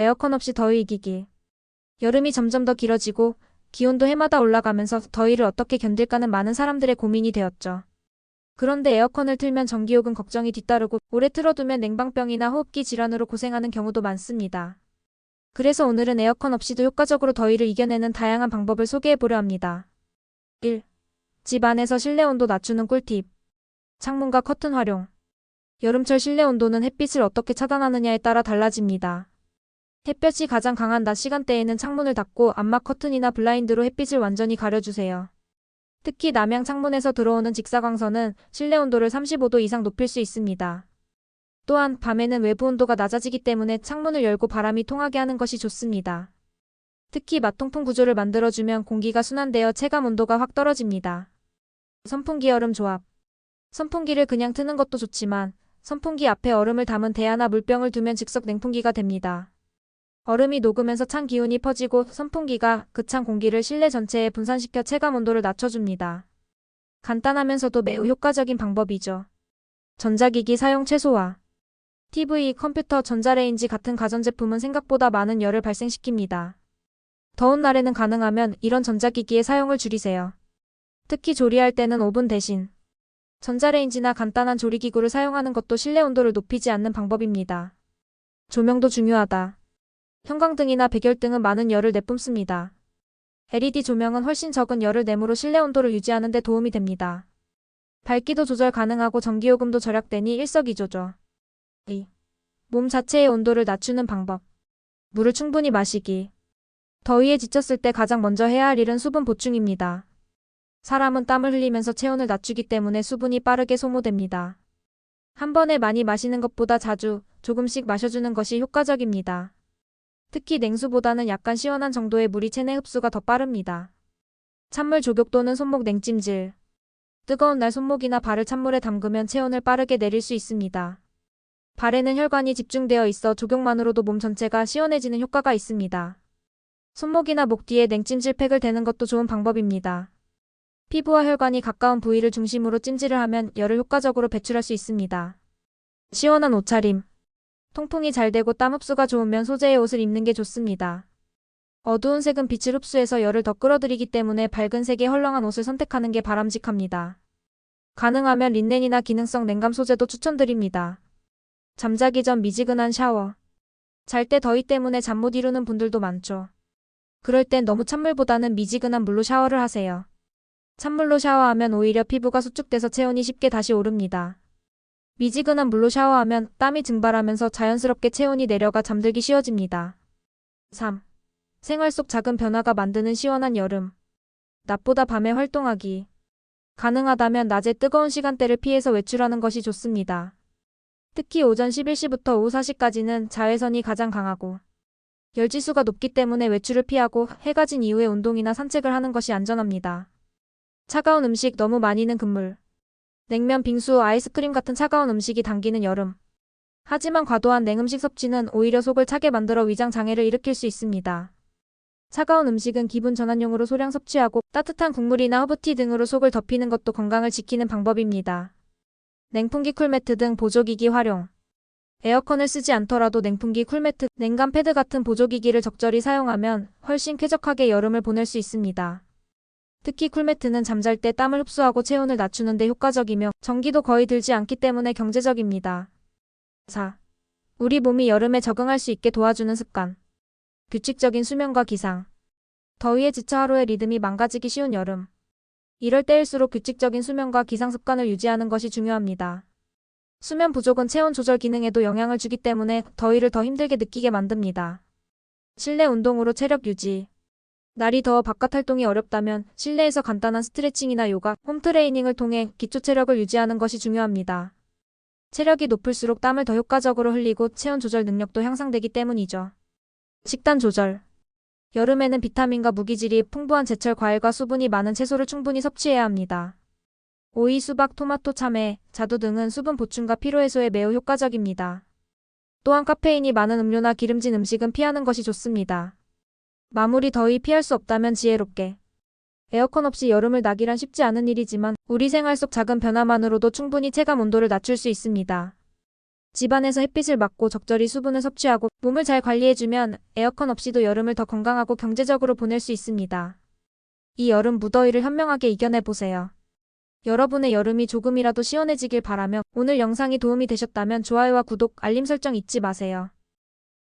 에어컨 없이 더위 이기기. 여름이 점점 더 길어지고 기온도 해마다 올라가면서 더위를 어떻게 견딜까는 많은 사람들의 고민이 되었죠. 그런데 에어컨을 틀면 전기요금 걱정이 뒤따르고 오래 틀어두면 냉방병이나 호흡기 질환으로 고생하는 경우도 많습니다. 그래서 오늘은 에어컨 없이도 효과적으로 더위를 이겨내는 다양한 방법을 소개해 보려 합니다. 1. 집 안에서 실내 온도 낮추는 꿀팁. 창문과 커튼 활용. 여름철 실내 온도는 햇빛을 어떻게 차단하느냐에 따라 달라집니다. 햇볕이 가장 강한 낮 시간대에는 창문을 닫고 암막 커튼이나 블라인드로 햇빛을 완전히 가려주세요. 특히 남향 창문에서 들어오는 직사광선은 실내 온도를 35도 이상 높일 수 있습니다. 또한 밤에는 외부 온도가 낮아지기 때문에 창문을 열고 바람이 통하게 하는 것이 좋습니다. 특히 마통풍 구조를 만들어주면 공기가 순환되어 체감 온도가 확 떨어집니다. 선풍기 얼음 조합. 선풍기를 그냥 트는 것도 좋지만 선풍기 앞에 얼음을 담은 대야나 물병을 두면 즉석 냉풍기가 됩니다. 얼음이 녹으면서 찬 기운이 퍼지고 선풍기가 그 찬 공기를 실내 전체에 분산시켜 체감 온도를 낮춰줍니다. 간단하면서도 매우 효과적인 방법이죠. 전자기기 사용 최소화. TV, 컴퓨터, 전자레인지 같은 가전제품은 생각보다 많은 열을 발생시킵니다. 더운 날에는 가능하면 이런 전자기기의 사용을 줄이세요. 특히 조리할 때는 오븐 대신 전자레인지나 간단한 조리기구를 사용하는 것도 실내 온도를 높이지 않는 방법입니다. 조명도 중요하다. 형광등이나 백열등은 많은 열을 내뿜습니다. LED 조명은 훨씬 적은 열을 내므로 실내 온도를 유지하는 데 도움이 됩니다. 밝기도 조절 가능하고 전기요금도 절약되니 일석이조죠. 2. 몸 자체의 온도를 낮추는 방법. 물을 충분히 마시기. 더위에 지쳤을 때 가장 먼저 해야 할 일은 수분 보충입니다. 사람은 땀을 흘리면서 체온을 낮추기 때문에 수분이 빠르게 소모됩니다. 한 번에 많이 마시는 것보다 자주 조금씩 마셔주는 것이 효과적입니다. 특히 냉수보다는 약간 시원한 정도의 물이 체내 흡수가 더 빠릅니다. 찬물 조격 또는 손목 냉찜질. 뜨거운 날 손목이나 발을 찬물에 담그면 체온을 빠르게 내릴 수 있습니다. 발에는 혈관이 집중되어 있어 조격만으로도 몸 전체가 시원해지는 효과가 있습니다. 손목이나 목 뒤에 냉찜질 팩을 대는 것도 좋은 방법입니다. 피부와 혈관이 가까운 부위를 중심으로 찜질을 하면 열을 효과적으로 배출할 수 있습니다. 시원한 옷차림. 통풍이 잘 되고 땀 흡수가 좋으면 소재의 옷을 입는 게 좋습니다. 어두운 색은 빛을 흡수해서 열을 더 끌어들이기 때문에 밝은 색의 헐렁한 옷을 선택하는 게 바람직합니다. 가능하면 린넨이나 기능성 냉감 소재도 추천드립니다. 잠자기 전 미지근한 샤워. 잘 때 더위 때문에 잠 못 이루는 분들도 많죠. 그럴 땐 너무 찬물보다는 미지근한 물로 샤워를 하세요. 찬물로 샤워하면 오히려 피부가 수축돼서 체온이 쉽게 다시 오릅니다. 미지근한 물로 샤워하면 땀이 증발하면서 자연스럽게 체온이 내려가 잠들기 쉬워집니다. 3. 생활 속 작은 변화가 만드는 시원한 여름. 낮보다 밤에 활동하기. 가능하다면 낮에 뜨거운 시간대를 피해서 외출하는 것이 좋습니다. 특히 오전 11시부터 오후 4시까지는 자외선이 가장 강하고 열지수가 높기 때문에 외출을 피하고 해가 진 이후에 운동이나 산책을 하는 것이 안전합니다. 차가운 음식 너무 많이 는 금물. 냉면, 빙수, 아이스크림 같은 차가운 음식이 당기는 여름. 하지만 과도한 냉음식 섭취는 오히려 속을 차게 만들어 위장 장애를 일으킬 수 있습니다. 차가운 음식은 기분 전환용으로 소량 섭취하고 따뜻한 국물이나 허브티 등으로 속을 덮이는 것도 건강을 지키는 방법입니다. 냉풍기 쿨매트 등 보조기기 활용. 에어컨을 쓰지 않더라도 냉풍기 쿨매트, 냉감 패드 같은 보조기기를 적절히 사용하면 훨씬 쾌적하게 여름을 보낼 수 있습니다. 특히 쿨매트는 잠잘 때 땀을 흡수하고 체온을 낮추는 데 효과적이며 전기도 거의 들지 않기 때문에 경제적입니다. 4. 우리 몸이 여름에 적응할 수 있게 도와주는 습관. 규칙적인 수면과 기상. 더위에 지쳐 하루의 리듬이 망가지기 쉬운 여름. 이럴 때일수록 규칙적인 수면과 기상 습관을 유지하는 것이 중요합니다. 수면 부족은 체온 조절 기능에도 영향을 주기 때문에 더위를 더 힘들게 느끼게 만듭니다. 실내 운동으로 체력 유지. 날이 더워 바깥 활동이 어렵다면 실내에서 간단한 스트레칭이나 요가, 홈트레이닝을 통해 기초 체력을 유지하는 것이 중요합니다. 체력이 높을수록 땀을 더 효과적으로 흘리고 체온 조절 능력도 향상되기 때문이죠. 식단 조절. 여름에는 비타민과 무기질이 풍부한 제철 과일과 수분이 많은 채소를 충분히 섭취해야 합니다. 오이, 수박, 토마토, 참외, 자두 등은 수분 보충과 피로 해소에 매우 효과적입니다. 또한 카페인이 많은 음료나 기름진 음식은 피하는 것이 좋습니다. 마무리 더위 피할 수 없다면 지혜롭게. 에어컨 없이 여름을 나기란 쉽지 않은 일이지만 우리 생활 속 작은 변화만으로도 충분히 체감 온도를 낮출 수 있습니다. 집안에서 햇빛을 맞고 적절히 수분을 섭취하고 몸을 잘 관리해주면 에어컨 없이도 여름을 더 건강하고 경제적으로 보낼 수 있습니다. 이 여름 무더위를 현명하게 이겨내보세요. 여러분의 여름이 조금이라도 시원해지길 바라며 오늘 영상이 도움이 되셨다면 좋아요와 구독, 알림 설정 잊지 마세요.